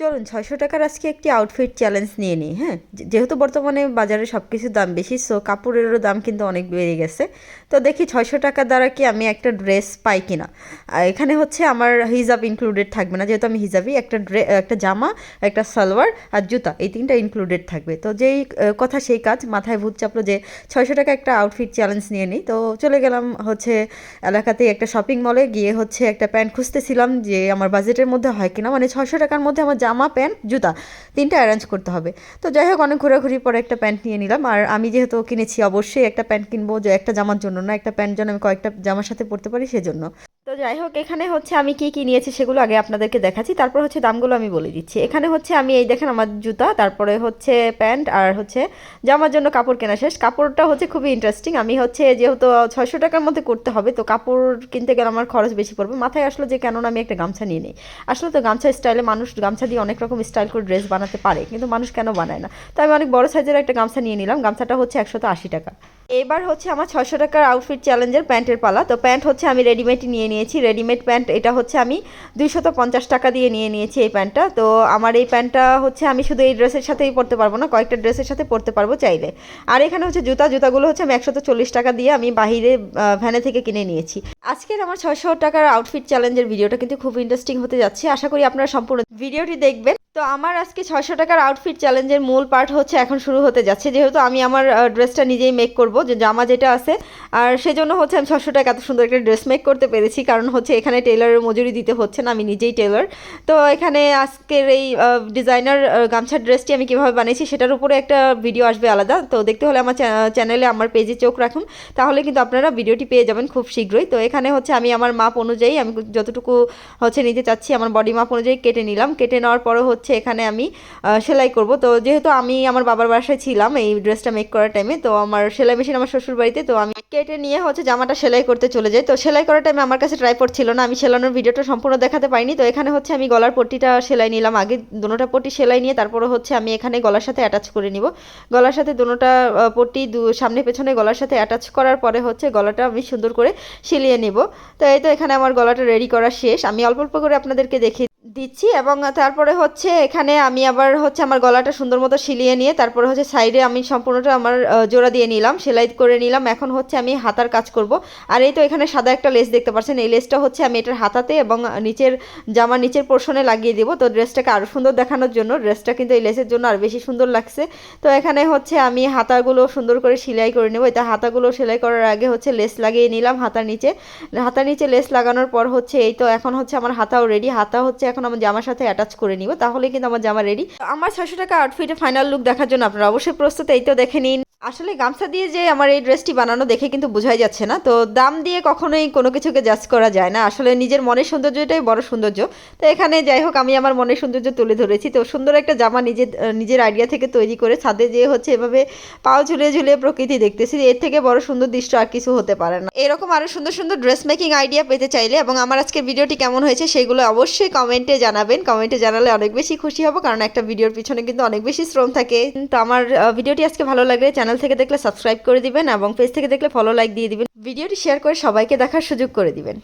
চলুন, ছয়শো টাকার আজকে একটি আউটফিট চ্যালেঞ্জ নিয়ে নিই হ্যাঁ? যেহেতু বর্তমানে বাজারে সব কিছুর দাম বেশি সো কাপড়েরও দাম কিন্তু অনেক বেড়ে গেছে। তো দেখি ছয়শো টাকা দ্বারা কি আমি একটা ড্রেস পাই কিনা? এখানে হচ্ছে আমার হিজাব ইনক্লুডেড থাকবে না, যেহেতু আমি হিজাবই একটা ড্রে একটা জামা, একটা সালোয়ার আর জুতা, এই তিনটা ইনক্লুডেড থাকবে। তো যেই কথা সেই কাজ, মাথায় ভূত চাপলো যে ছয়শো টাকা একটা আউটফিট চ্যালেঞ্জ নিয়ে নিই। তো চলে গেলাম হচ্ছে এলাকাতেই একটা শপিং মলে গিয়ে হচ্ছে একটা প্যান্ট খুঁজতেছিলাম যে আমার বাজেটের মধ্যে হয় কিনা। মানে ছয়শো টাকার মধ্যে আমার জামা, প্যান্ট, জুতা তিনটা অ্যারেঞ্জ করতে হবে। তো যাই হোক, অনেক ঘোরাঘুরি পরে একটা প্যান্ট নিয়ে নিলাম। আর আমি যেহেতু কিনেছি, অবশ্যই একটা প্যান্ট কিনবো যে একটা জামার জন্য, না একটা প্যান্ট যেন আমি কয়েকটা জামার সাথে পরতে পারি সেজন্য। তো যাই হোক, এখানে হচ্ছে আমি কি কি নিয়েছি সেগুলো আগে আপনাদেরকে দেখাচ্ছি। তারপর হচ্ছে দামগুলো আমি বলে দিচ্ছি। এখানে হচ্ছে আমি, এই দেখেন আমার জুতা, তারপরে হচ্ছে প্যান্ট আর হচ্ছে জামার জন্য কাপড় কেনা শেষ। কাপড়টা হচ্ছে খুবই ইন্টারেস্টিং আমি হচ্ছে যেহেতু ছয়শো টাকার মধ্যে করতে হবে, তো কাপড় কিনতে গেলে আমার খরচ বেশি পড়বে। মাথায় আসলো যে, কেননা আমি একটা গামছা নিয়ে নিই। আসলে তো গামছা স্টাইলে মানুষ গামছা দিয়ে অনেক রকম স্টাইল করে ড্রেস বানাতে পারে, কিন্তু মানুষ কেন বানায় না? তো আমি অনেক বড় সাইজের একটা গামছা নিয়ে নিলাম। গামছাটা হচ্ছে একশত আশি টাকা। এবার হচ্ছে আমার ছশো টাকার আউটফিট চ্যালেঞ্জের প্যান্টের পালা। তো প্যান্ট হচ্ছে আমি রেডিমেড নিয়ে নিয়েছি। রেডিমেড প্যান্ট, এটা হচ্ছে আমি দুইশত পঞ্চাশ টাকা দিয়ে নিয়ে নিয়েছি এই প্যান্টটা। তো আমার এই প্যান্টটা হচ্ছে আমি শুধু এই ড্রেসের সাথেই পরতে পারব না, কয়েকটা ড্রেসের সাথে পরতে পারব চাইলে। আর এখানে হচ্ছে জুতা, জুতাগুলো হচ্ছে আমি একশত চল্লিশ টাকা দিয়ে আমি বাহিরে ভ্যানে থেকে কিনে নিয়েছি। আজকের আমার ছশো টাকার আউটফিট চ্যালেঞ্জের ভিডিওটা কিন্তু খুব ইন্টারেস্টিং হতে যাচ্ছে। আশা করি আপনারা সম্পূর্ণ ভিডিওটি দেখবেন। তো আমার আজকে ছয়শো টাকার আউটফিট চ্যালেঞ্জের মূল পার্ট হচ্ছে এখন শুরু হতে যাচ্ছে। যেহেতু আমি আমার ড্রেসটা নিজেই মেক করব, যে জামা যেটা আছে। আর সেজন্য হচ্ছে আমি ছশো টাকা এত সুন্দর একটা ড্রেস মেক করতে পেরেছি। কারণ হচ্ছে এখানে টেলারের মজুরি দিতে হচ্ছে না, আমি নিজেই টেলার তো এখানে আজকের এই ডিজাইনার গামছার ড্রেসটি আমি কীভাবে বানিয়েছি সেটার উপরে একটা ভিডিও আসবে আলাদা। তো দেখতে হলে আমার চ্যানেলে আমার পেজে চোখ রাখুন। তাহলে কিন্তু আপনারা ভিডিওটি পেয়ে যাবেন খুব শীঘ্রই। তো এখানে হচ্ছে আমি আমার মাপ অনুযায়ী আমি যতটুকু হচ্ছে নিতে চাচ্ছি, আমার বডি মাপ অনুযায়ী কেটে নিলাম। কেটে নেওয়ার পরে হচ্ছে এখানে আমি সেলাই করব। তো যেহেতু আমি আমার বাবার বাসায় ছিলাম এই ড্রেসটা মেক করার টাইমে তো আমার সেলাই মেশিন আমার শ্বশুর বাড়িতে তো আমি কেটে নিয়ে হচ্ছে জামাটা সেলাই করতে চলে যাই। তো সেলাই করার টাইমে আমার কাছে ট্রাইপড ছিল না আমি সেলানোর ভিডিওটা সম্পূর্ণ দেখাতে পারিনি। তো এখানে হচ্ছে আমি গলার পট্টিটা সেলাই নিলাম। আগে দুটোটা পট্টি সেলাই নিয়ে তারপরে হচ্ছে আমি এখানে গলার সাথে অ্যাটাচ করে নিব। গলার সাথে আহ, পট্টি দু সামনে পেছনে গলার সাথে অ্যাটাচ করার পরে হচ্ছে গলাটা আমি সুন্দর করে সিলিয়ে নিব। তো এই তো এখানে আমার গলাটা রেডি করা শেষ। আমি অল্প অল্প করে আপনাদেরকে দেখিয়ে দিচ্ছি এবং তারপরে হচ্ছে এখানে আমি আবার হচ্ছে আমার গলাটা সুন্দর মতো সিলিয়ে নিয়ে তারপরে হচ্ছে সাইডে আমি সম্পূর্ণটা আমার জোড়া দিয়ে নিলাম, সেলাই করে নিলাম। এখন হচ্ছে আমি হাতার কাজ করব। আর এই তো এখানে সাদা একটা লেস দেখতে পাচ্ছেন। এই লেসটা হচ্ছে আমি এটার হাতাতে এবং নিচের জামার নিচের পোর্শনে লাগিয়ে দিব। তো ড্রেসটাকে আরও সুন্দর দেখানোর জন্য, ড্রেসটা কিন্তু এই লেসের জন্য আর বেশি সুন্দর লাগছে। তো এখানে হচ্ছে আমি হাতাগুলো সুন্দর করে সেলাই করে নেব। এটা হাতাগুলো সেলাই করার আগে হচ্ছে লেস লাগিয়ে নিলাম হাতার নিচে। হাতার নিচে লেস লাগানোর পর হচ্ছে এই তো এখন হচ্ছে আমার হাতাও রেডি হাতা হচ্ছে এখন আমার জামার সাথে অ্যাটাচ করে নিব তাহলে কিন্তু আমার জামা রেডি আমার ছয়শো টাকা আউটফিটে ফাইনাল লুক দেখার জন্য আপনারা অবশ্যই প্রস্তুত, এই তো দেখে নিন। আসলে গামছা দিয়ে যে আমার এই ড্রেসটি বানানো দেখে কিন্তু বোঝাই যাচ্ছে না। তো দাম দিয়ে কখনোই কোনো কিছুকে জাজ করা যায় না। আসলে নিজের মনের সৌন্দর্যটাই বড় সৌন্দর্য। তো এখানে যাই হোক, আমি আমার মনের সৌন্দর্য তুলে ধরেছি। তো সুন্দর একটা জামা নিজের নিজের আইডিয়া থেকে তৈরি করে ছাদে যেয়ে হচ্ছে এভাবে পাও ঝুলিয়ে ঝুলিয়ে প্রকৃতি দেখতেছি। এর থেকে বড় সুন্দর দৃশ্য আর কিছু হতে পারে না। এরকম আরও সুন্দর সুন্দর ড্রেস মেকিং আইডিয়া পেতে চাইলে এবং আমার আজকের ভিডিওটি কেমন হয়েছে সেগুলো অবশ্যই কমেন্টে জানাবেন। কমেন্টে জানালে অনেক বেশি খুশি হব, কারণ একটা ভিডিওর পিছনে কিন্তু অনেক বেশি শ্রম থাকে। তো আমার ভিডিওটি আজকে ভালো লাগলে চ্যানেল থেকে দেখলে সাবস্ক্রাইব করে দিবেন এবং পেজ থেকে দেখলে ফলো লাইক দিয়ে দিবেন। ভিডিওটি শেয়ার করে সবাইকে দেখার সুযোগ করে দিবেন।